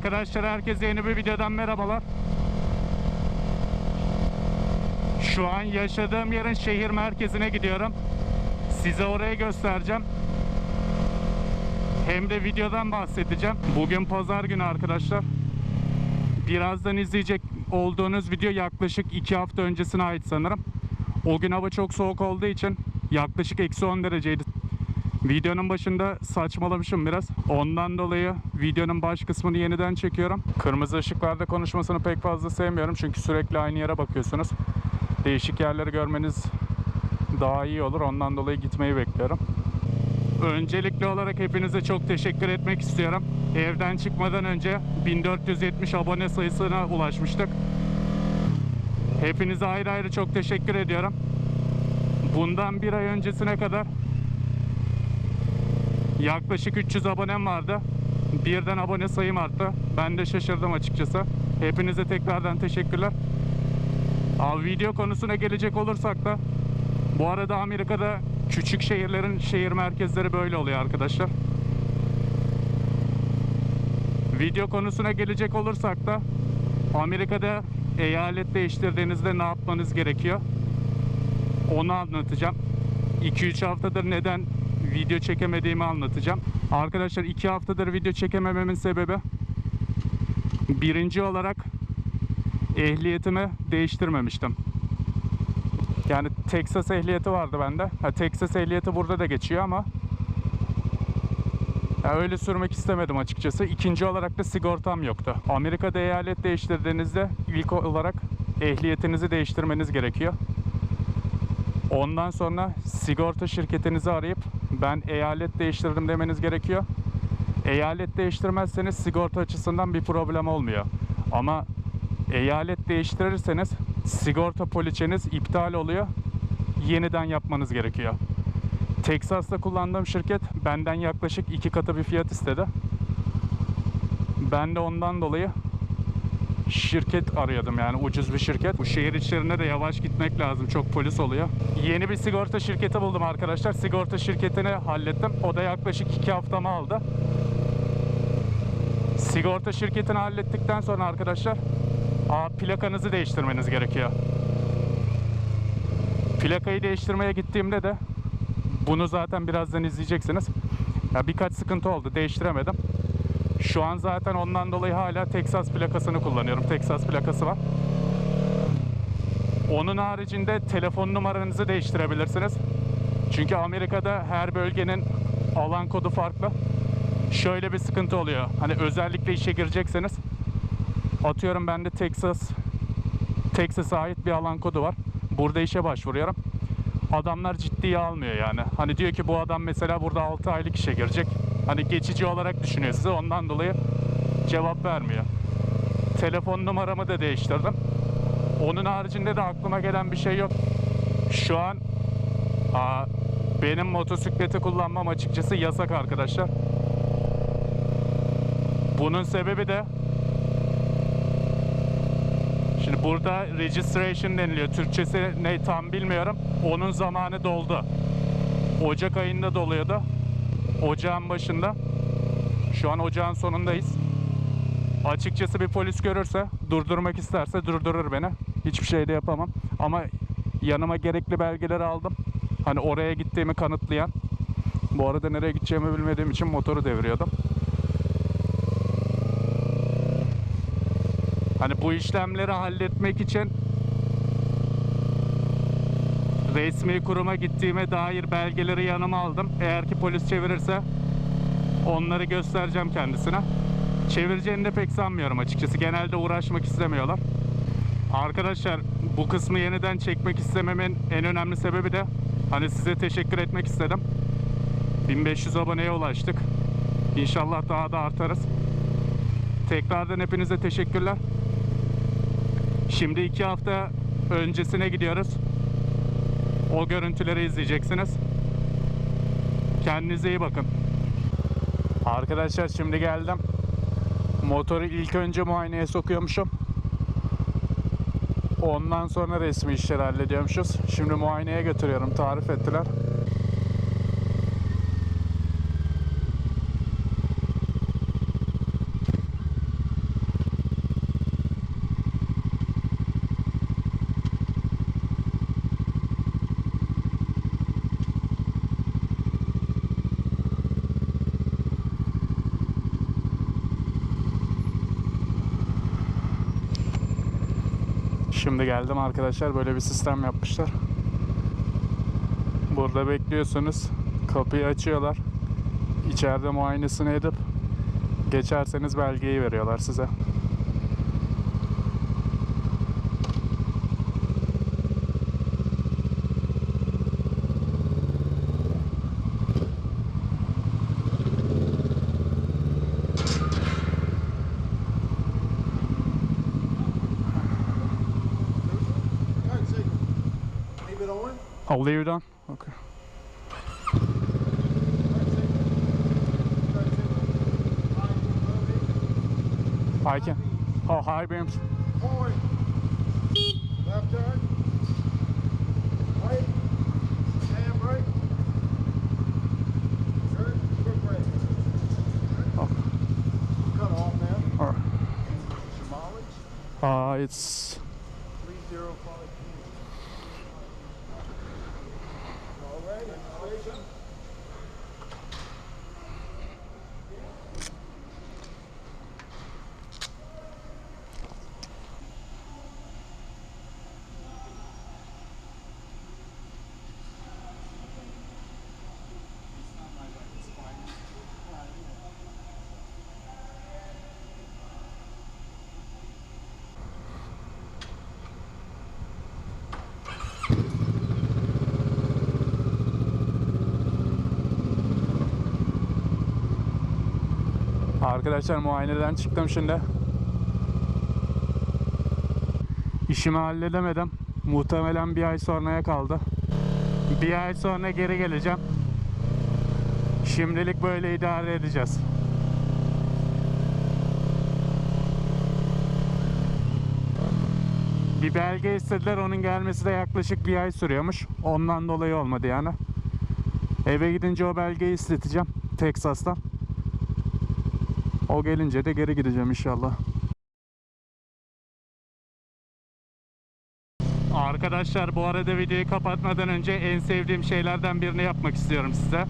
Arkadaşlar herkese yeni bir videodan merhabalar. Şu an yaşadığım yerin şehir merkezine gidiyorum. Size orayı göstereceğim. Hem de videodan bahsedeceğim. Bugün pazar günü arkadaşlar. Birazdan izleyecek olduğunuz video yaklaşık 2 hafta öncesine ait sanırım. O gün hava çok soğuk olduğu için yaklaşık eksi 10 dereceydi. Videonun başında saçmalamışım biraz. Ondan dolayı videonun baş kısmını yeniden çekiyorum. Kırmızı ışıklarda konuşmasını pek fazla sevmiyorum çünkü sürekli aynı yere bakıyorsunuz. Değişik yerleri görmeniz daha iyi olur. Ondan dolayı gitmeyi bekliyorum. Öncelikli olarak hepinize çok teşekkür etmek istiyorum. Evden çıkmadan önce 1470 abone sayısına ulaşmıştık. Hepinize ayrı ayrı çok teşekkür ediyorum. Bundan bir ay öncesine kadar yaklaşık 300 abonem vardı. Birden abone sayım arttı. Ben de şaşırdım açıkçası. Hepinize tekrardan teşekkürler. Abi video konusuna gelecek olursak da bu arada Amerika'da küçük şehirlerin şehir merkezleri böyle oluyor arkadaşlar. Video konusuna gelecek olursak da Amerika'da eyalet değiştirdiğinizde ne yapmanız gerekiyor? Onu anlatacağım. 2-3 haftadır neden video çekemediğimi anlatacağım. Arkadaşlar 2 haftadır video çekemememin sebebi birinci olarak ehliyetimi değiştirmemiştim. Yani Texas ehliyeti vardı bende. Ha, Texas ehliyeti burada da geçiyor ama ya öyle sürmek istemedim açıkçası. İkinci olarak da sigortam yoktu. Amerika'da eyalet değiştirdiğinizde ilk olarak ehliyetinizi değiştirmeniz gerekiyor. Ondan sonra sigorta şirketinizi arayıp ben eyalet değiştirdim demeniz gerekiyor. Eyalet değiştirmezseniz sigorta açısından bir problem olmuyor. Ama eyalet değiştirirseniz sigorta poliçeniz iptal oluyor. Yeniden yapmanız gerekiyor. Texas'ta kullandığım şirket benden yaklaşık iki katı bir fiyat istedi. Ben de ondan dolayı şirket arıyordum yani ucuz bir şirket. Bu şehir içlerinde de yavaş gitmek lazım. Çok polis oluyor. Yeni bir sigorta şirketi buldum arkadaşlar. Sigorta şirketini hallettim. O da yaklaşık iki haftamı aldı. Sigorta şirketini hallettikten sonra arkadaşlar aa, plakanızı değiştirmeniz gerekiyor. Plakayı değiştirmeye gittiğimde de bunu zaten birazdan izleyeceksiniz. Ya birkaç sıkıntı oldu. Değiştiremedim. Şu an zaten ondan dolayı hala Texas plakasını kullanıyorum. Texas plakası var. Onun haricinde telefon numaranızı değiştirebilirsiniz. Çünkü Amerika'da her bölgenin alan kodu farklı. Şöyle bir sıkıntı oluyor. Hani özellikle işe girecekseniz atıyorum bende Texas Texas'a ait bir alan kodu var. Burada işe başvuruyorum. Adamlar ciddiye almıyor yani. Hani diyor ki bu adam mesela burada 6 aylık işe girecek. Hani geçici olarak düşünüyor size ondan dolayı cevap vermiyor. Telefon numaramı da değiştirdim. Onun haricinde de aklıma gelen bir şey yok. Şu an aa, benim motosikleti kullanmam açıkçası yasak arkadaşlar. Bunun sebebi de Şimdi burada registration deniliyor. Türkçesi ne tam bilmiyorum. Onun zamanı doldu. Ocak ayında doluyordu. Ocağın başında. Şu an ocağın sonundayız. Açıkçası bir polis görürse, durdurmak isterse durdurur beni. Hiçbir şey de yapamam. Ama yanıma gerekli belgeleri aldım. Hani oraya gittiğimi kanıtlayan. Bu arada nereye gideceğimi bilmediğim için motoru deviriyordum. Hani bu işlemleri halletmek için resmi kuruma gittiğime dair belgeleri yanıma aldım. Eğer ki polis çevirirse onları göstereceğim kendisine. Çevireceğini de pek sanmıyorum açıkçası. Genelde uğraşmak istemiyorlar. Arkadaşlar bu kısmı yeniden çekmek istememin en önemli sebebi de hani size teşekkür etmek istedim. 1500 aboneye ulaştık. İnşallah daha da artarız. Tekrardan hepinize teşekkürler. Şimdi iki hafta öncesine gidiyoruz. O görüntüleri izleyeceksiniz. Kendinize iyi bakın. Arkadaşlar şimdi geldim. Motoru ilk önce muayeneye sokuyormuşum. Ondan sonra resmi işleri hallediyormuşuz. Şimdi muayeneye götürüyorum. Tarif ettiler. Şimdi geldim arkadaşlar böyle bir sistem yapmışlar. Burada bekliyorsunuz. Kapıyı açıyorlar. İçeride muayenesini edip geçerseniz belgeyi veriyorlar size. I'll leave it on. Okay. I can. Oh, high beams. Forward. Left turn. Right. Handbrake. Turn. Quick brake. Oh. Cut off now. All right. Mileage. Uh, it's 305 Arkadaşlar muayeneden çıktım şimdi. İşimi halledemedim. Muhtemelen bir ay sonraya kaldı. Bir ay sonra geri geleceğim. Şimdilik böyle idare edeceğiz. Bir belge istediler. Onun gelmesi de yaklaşık bir ay sürüyormuş. Ondan dolayı olmadı yani. Eve gidince o belgeyi isteteceğim. Texas'tan. O gelince de geri gideceğim inşallah. Arkadaşlar bu arada videoyu kapatmadan önce en sevdiğim şeylerden birini yapmak istiyorum size.